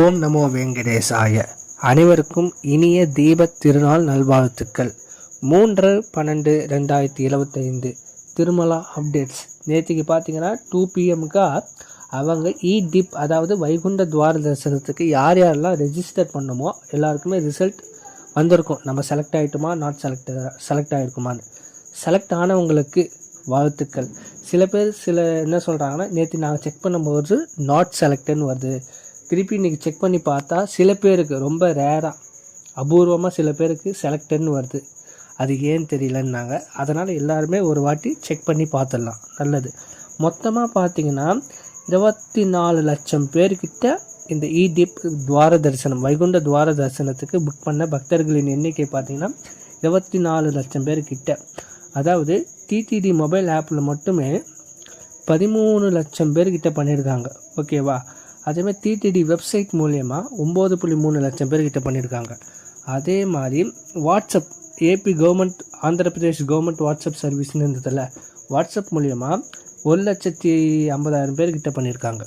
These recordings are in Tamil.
ஓம் நமோ வெங்கடேசாய. அனைவருக்கும் இனிய தீபத் திருநாள் நல்வாழ்த்துக்கள். மூன்று பன்னெண்டு ரெண்டாயிரத்தி இருபத்தைந்து திருமலா அப்டேட்ஸ். நேற்றுக்கு பார்த்தீங்கன்னா டூ பிஎம்க்கா அவங்க இ டிப் அதாவது வைகுண்ட துவார தரிசனத்துக்கு யார் யாரெல்லாம் ரெஜிஸ்டர் பண்ணுமோ எல்லாருக்குமே ரிசல்ட் வந்திருக்கும். நம்ம செலக்ட் ஆகிட்டோமா நாட் செலக்ட் செலக்ட் ஆகிருக்குமான்னு செலக்ட் ஆனவங்களுக்கு வாழ்த்துக்கள். சில பேர் சில என்ன சொல்கிறாங்கன்னா நேற்று நாங்கள் செக் பண்ணும்போது நாட் செலக்டட்னு வருது. திருப்பி இன்றைக்கி செக் பண்ணி பார்த்தா சில பேருக்கு ரொம்ப ரேராக அபூர்வமாக சில பேருக்கு செலக்டர்னு வருது. அது ஏன்னு தெரியலன்னாங்க. அதனால் எல்லாருமே ஒரு வாட்டி செக் பண்ணி பார்த்துடலாம். நல்லது. மொத்தமாக பார்த்தீங்கன்னா இருபத்தி நாலு லட்சம் பேர்கிட்ட இந்த இடிப் துவார தரிசனம் வைகுண்ட துவார தரிசனத்துக்கு புக் பண்ண பக்தர்களின் எண்ணிக்கை பார்த்தீங்கன்னா இருபத்தி நாலு லட்சம் பேர்கிட்ட. அதாவது டிடிடி மொபைல் ஆப்பில் மட்டுமே பதிமூணு லட்சம் பேர்கிட்ட பண்ணியிருக்காங்க. ஓகேவா? அதேமாதிரி டிடிடி வெப்சைட் மூலயமா ஒம்பது புள்ளி மூணு லட்சம் பேர்கிட்ட பண்ணியிருக்காங்க அதே மாதிரி WhatsApp AP government Andhra Pradesh government WhatsApp சர்வீஸ்னு இருந்ததில்ல வாட்ஸ்அப் மூலயமா ஒரு லட்சத்தி ஐம்பதாயிரம் பேர்கிட்ட பண்ணியிருக்காங்க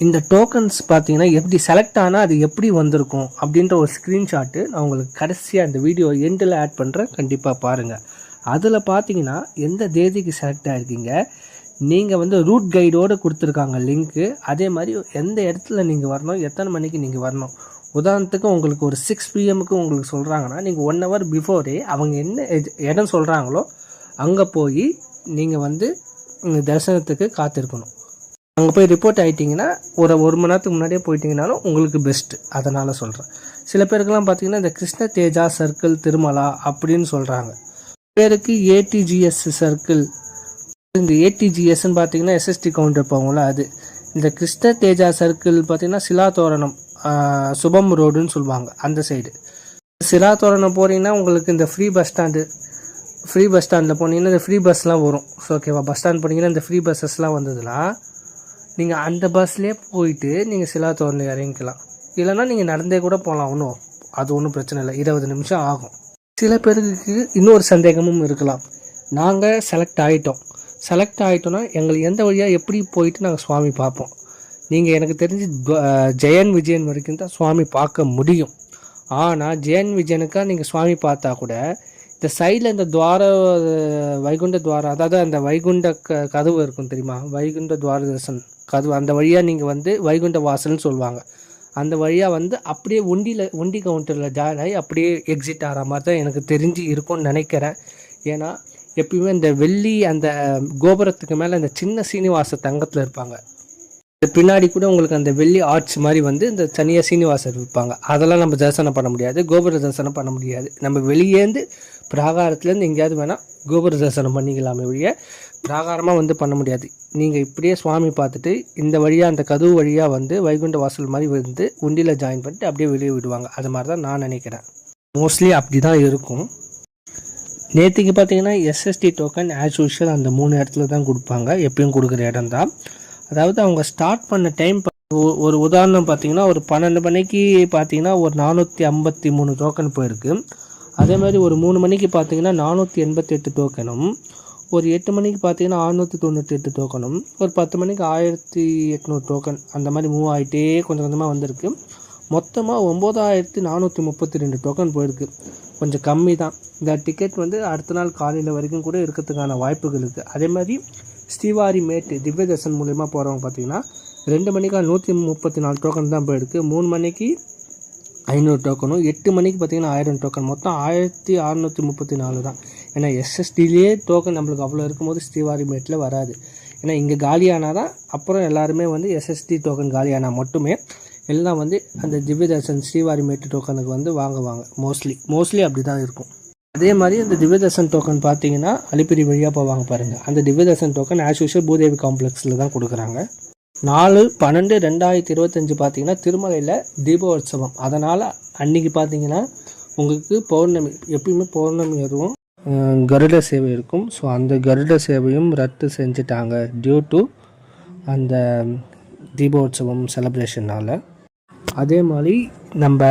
இந்த டோக்கன்ஸ் பார்த்தீங்கன்னா எப்படி செலக்ட் ஆனால் அது எப்படி வந்திருக்கும் அப்படின்ற ஒரு ஸ்க்ரீன்ஷாட்டு நான் உங்களுக்கு கடைசியாக இந்த வீடியோ எண்டில் ஆட் பண்ணுறேன் கண்டிப்பாக பாருங்கள் அதில் பார்த்தீங்கன்னா எந்த தேதிக்கு செலக்ட் ஆகிருக்கீங்க நீங்கள் வந்து ரூட் கைடோடு கொடுத்துருக்காங்க லிங்க்கு அதே மாதிரி எந்த இடத்துல நீங்கள் வரணும் எத்தனை மணிக்கு நீங்கள் வரணும். உதாரணத்துக்கு உங்களுக்கு ஒரு சிக்ஸ் பிஎம்முக்கு உங்களுக்கு சொல்கிறாங்கன்னா நீங்கள் ஒன் ஹவர் பிஃபோரே அவங்க என்ன எஜ்- இடம் சொல்கிறாங்களோ அங்கே போய் நீங்கள் வந்து தரிசனத்துக்கு காத்திருக்கணும். அங்கே போய் ரிப்போர்ட் ஆகிட்டிங்கன்னா ஒரு ஒரு மணி நேரத்துக்கு முன்னாடியே போயிட்டீங்கனாலும் உங்களுக்கு பெஸ்ட்டு அதனால் சொல்கிறேன் சில பேருக்கெல்லாம் பார்த்தீங்கன்னா இந்த கிருஷ்ண தேஜா சர்க்கிள் திருமலா அப்படின்னு சொல்கிறாங்க பேருக்கு ஏடிஜிஎஸ் சர்க்கிள் இந்த ஏடிஜிஎஸ்ன்னு பார்த்தீங்கன்னா எஸ்எஸ்டி கவுண்டர் போவோம்ல அது. இந்த கிருஷ்ண தேஜா சர்க்கிள் பார்த்தீங்கன்னா சிலாதோரணம் சுபம் ரோடுன்னு சொல்லுவாங்க அந்த சைடு சிலா தோரணம் போனீங்கன்னா உங்களுக்கு இந்த free bus stand free bus ஸ்டாண்டில் போனீங்கன்னா இந்த ஃப்ரீ பஸ்லாம் வரும். ஸோ ஓகேவா பஸ் ஸ்டாண்ட் போனீங்கன்னா இந்த ஃப்ரீ பஸ்ஸஸ்லாம் வந்ததுன்னா நீங்கள் அந்த பஸ்லேயே போயிட்டு நீங்கள் சிலா தோரணம் இறங்கிக்கலாம். இல்லைன்னா நீங்கள் நடந்தே கூட போகலாம் ஒன்றும் அது ஒன்றும் பிரச்சனை இல்லை. இருபது நிமிஷம் ஆகும். சில பேருக்கு இன்னொரு சந்தேகமும் இருக்கலாம். நாங்கள் செலக்ட் ஆகிட்டோம் செலக்ட் ஆகிட்டோன்னா எங்களுக்கு எந்த வழியாக எப்படி போயிட்டு நாங்கள் சுவாமி பார்ப்போம்? நீங்கள் எனக்கு தெரிஞ்சு ஜெயன் விஜயன் வரைக்கும் தான் சுவாமி பார்க்க முடியும். ஆனால் ஜெயன் விஜயனுக்காக நீங்கள் சுவாமி பார்த்தா கூட இந்த சைடில் இந்த துவார வைகுண்ட துவாரம் அதாவது அந்த வைகுண்ட க கதவு இருக்கும் தெரியுமா? வைகுண்ட துவார தரிசனம் கதவு அந்த வழியாக நீங்கள் வந்து வைகுண்ட வாசல்னு சொல்லுவாங்க. அந்த வழியாக வந்து அப்படியே ஒண்டியில் ஒண்டி கவுண்டரில் ஜாயின் ஆகி அப்படியே எக்ஸிட் ஆகிற மாதிரி தான் எனக்கு தெரிஞ்சு இருக்கும்னு நினைக்கிறேன். ஏன்னா எப்பயுமே இந்த வெள்ளி அந்த கோபுரத்துக்கு மேலே அந்த சின்ன சீனிவாச தங்கத்தில் இருப்பாங்க. பின்னாடி கூட உங்களுக்கு அந்த வெள்ளி ஆர்ச் மாதிரி வந்து இந்த தனியாக சீனிவாசர் இருப்பாங்க. அதெல்லாம் நம்ம தரிசனம் பண்ண முடியாது. கோபுர தரிசனம் பண்ண முடியாது. நம்ம வெளியேந்து பிராகாரத்துலேருந்து எங்கேயாவது வேணால் கோபுர தரிசனம் பண்ணிக்கலாமே ஒழிய பிராகாரமாக வந்து பண்ண முடியாது. நீங்கள் இப்படியே சுவாமி பார்த்துட்டு இந்த வழியாக அந்த கதவு வழியாக வந்து வைகுண்ட வாசல் மாதிரி வந்து உண்டியில் ஜாயின் பண்ணிட்டு அப்படியே வெளியே விடுவாங்க. அது மாதிரி தான் நான் நினைக்கிறேன். மோஸ்ட்லி அப்படி தான் இருக்கும். நேற்றுக்கு பார்த்தீங்கன்னா எஸ்எஸ்டி டோக்கன் ஆஸ் யூஷுவல் அந்த மூணு இடத்துல தான் கொடுப்பாங்க. எப்பயும் கொடுக்குற இடம் தான். அதாவது அவங்க ஸ்டார்ட் பண்ண டைம் ஒரு உதாரணம் பார்த்தீங்கன்னா ஒரு பன்னெண்டு மணிக்கு பார்த்தீங்கன்னா ஒரு நானூற்றி ஐம்பத்தி மூணு டோக்கன் போயிருக்கு. அதே மாதிரி ஒரு மூணு மணிக்கு பார்த்தீங்கன்னா நானூற்றி எண்பத்தி எட்டு டோக்கனும் ஒரு எட்டு மணிக்கு பார்த்தீங்கன்னா அறுநூற்றி தொண்ணூற்றி எட்டு டோக்கனும் ஒரு பத்து மணிக்கு ஆயிரத்தி எட்நூறு டோக்கன் அந்த மாதிரி மூவ் ஆகிட்டே கொஞ்சம் கொஞ்சமாக வந்திருக்கு. மொத்தமாக ஒம்பதாயிரத்து நானூற்றி முப்பத்தி ரெண்டு டோக்கன் போயிருக்கு. கொஞ்சம் கம்மி தான். இந்த டிக்கெட் வந்து அடுத்த நாள் காலையில் வரைக்கும் கூட இருக்கிறதுக்கான வாய்ப்புகள் இருக்குது அதே மாதிரி ஸ்ரீவாரி மேட்டு திவ்ய தர்சன் மூலயமா போகிறவங்க பார்த்தீங்கன்னா ரெண்டு மணிக்கா நூற்றி முப்பத்தி நாலு டோக்கன் தான் போயிருக்கு. மூணு மணிக்கு ஐநூறு டோக்கனும் எட்டு மணிக்கு பார்த்தீங்கன்னா ஆயிரம் டோக்கன் மொத்தம் ஆயிரத்தி அறநூற்றி முப்பத்தி நாலு தான். ஏன்னா எஸ்எஸ்டிலேயே டோக்கன் நம்மளுக்கு அவ்வளோ இருக்கும்போது ஸ்ரீவாரி மேட்டில் வராது. ஏன்னா இங்கே காலியானால் தான் அப்புறம் எல்லாருமே வந்து எஸ்எஸ்டி டோக்கன் காலியானால் மட்டுமே எல்லாம் வந்து அந்த திவ்யதர்சன் ஸ்ரீவாரி மேட்டு டோக்கனுக்கு வந்து வாங்குவாங்க. மோஸ்ட்லி மோஸ்ட்லி அப்படி தான் இருக்கும். அதே மாதிரி அந்த திவ்யதர்சன் டோக்கன் பார்த்தீங்கன்னா அலிப்பிரி வழியாக போவாங்க பாருங்கள் அந்த Divya Darshan token as usual Bhudevi காம்ப்ளெக்ஸில் தான் கொடுக்குறாங்க. நாலு பன்னெண்டு ரெண்டாயிரத்தி இருபத்தஞ்சு பார்த்தீங்கன்னா திருமலையில் தீபோத்சவம் அதனால் அன்னைக்கு பார்த்தீங்கன்னா உங்களுக்கு பௌர்ணமி எப்பயுமே பௌர்ணமி வரும் கருட சேவை இருக்கும். ஸோ அந்த கருட சேவையும் ரத்து செஞ்சுட்டாங்க டியூ டு அந்த தீபோற்சவம் செலப்ரேஷனால் அதே மாதிரி நம்ம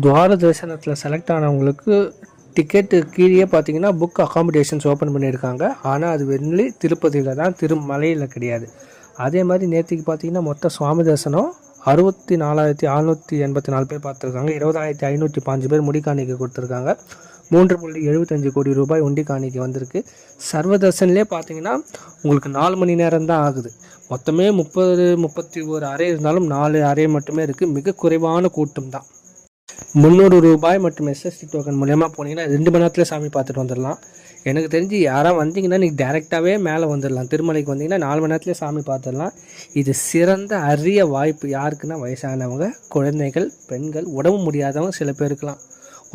துவார தரிசனத்தில் செலக்ட் ஆனவங்களுக்கு டிக்கெட்டு கீழே பார்த்தீங்கன்னா புக் அகாமடேஷன்ஸ் ஓப்பன் பண்ணியிருக்காங்க. ஆனால் அது வெள்ளி திருப்பதியில் தான் திருமலையில் கிடையாது. அதே மாதிரி நேற்றுக்கு பார்த்தீங்கன்னா மொத்த சுவாமி தரிசனம் அறுபத்தி நாலாயிரத்தி அறுநூற்றி எண்பத்தி நாலு பேர் பார்த்துருக்காங்க. இருபதாயிரத்தி ஐநூற்றி பாஞ்சு பேர் முடிக்காணிக்கு கொடுத்துருக்காங்க. மூன்று புள்ளி எழுபத்தஞ்சு கோடி ரூபாய் ஒண்டி காணிக்கு வந்திருக்கு. சர்வதர்சன்லேயே பார்த்தீங்கன்னா உங்களுக்கு நாலு மணி நேரம் தான் ஆகுது. மொத்தமே முப்பது முப்பத்தி ஒரு அறை இருந்தாலும் நாலு அறை மட்டுமே இருக்குது மிக குறைவான கூட்டம் தான். முந்நூறு ரூபாய் மற்றும் எஸ்எஸ்டி டோக்கன் மூலயமா போனீங்கன்னா ரெண்டு மணி நேரத்தில் சாமி பார்த்துட்டு வந்துடலாம். எனக்கு தெரிஞ்சு யாராவது வந்தீங்கன்னா நீங்கள் டேரெக்டாகவே மேலே வந்துடலாம். திருமலைக்கு வந்தீங்கன்னா நாலு மணி நேரத்தில் சாமி பார்த்துடலாம். இது சிறந்த அரிய வாய்ப்பு யாருக்குன்னா வயசானவங்க குழந்தைகள் பெண்கள் உடம்பு முடியாதவங்க சில பேருக்குலாம்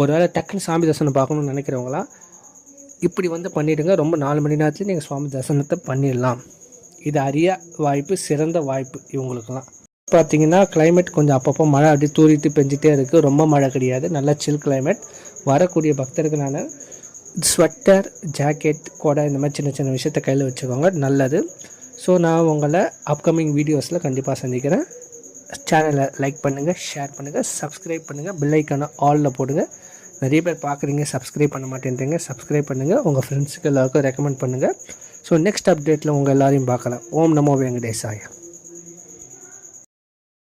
ஒருவேளை டக்குன்னு சாமி தரிசனம் பார்க்கணும்னு நினைக்கிறவங்களாம் இப்படி வந்து பண்ணிவிடுங்க ரொம்ப நாலு மணி நேரத்தில் நீங்கள் சுவாமி தரிசனத்தை பண்ணிடலாம். இது அரிய வாய்ப்பு சிறந்த வாய்ப்பு இவங்களுக்கெல்லாம். பார்த்தீங்கன்னா கிளைமேட் கொஞ்சம் அப்பப்போ மழை அப்படியே தூரிட்டு பெஞ்சிட்டே இருக்குது ரொம்ப மழை கிடையாது. நல்ல சில் கிளைமேட் வரக்கூடிய பக்தர்களான ஸ்வெட்டர் ஜாக்கெட் கொடை இந்த மாதிரி சின்ன சின்ன விஷயத்த கையில் வச்சுக்கோங்க. நல்லது. ஸோ நான் உங்களை அப்கமிங் வீடியோஸில் கண்டிப்பாக சந்திக்கிறேன். சேனலை லைக் பண்ணுங்கள் ஷேர் பண்ணுங்கள் சப்ஸ்கிரைப் பண்ணுங்கள் பில்லைக்கான ஆலில் போடுங்க. நிறைய பேர் பார்க்குறீங்க சப்ஸ்கிரைப் பண்ண மாட்டேன்றீங்க சப்ஸ்கிரைப் பண்ணுங்கள் உங்கள் ஃப்ரெண்ட்ஸுக்கு எல்லாருக்கும் ரெக்கமெண்ட் பண்ணுங்கள் ஸோ நெக்ஸ்ட் அப்டேட்டில் உங்கள் எல்லாரையும் பார்க்கலாம். ஓம் நமோ வெங்கடேசாயா.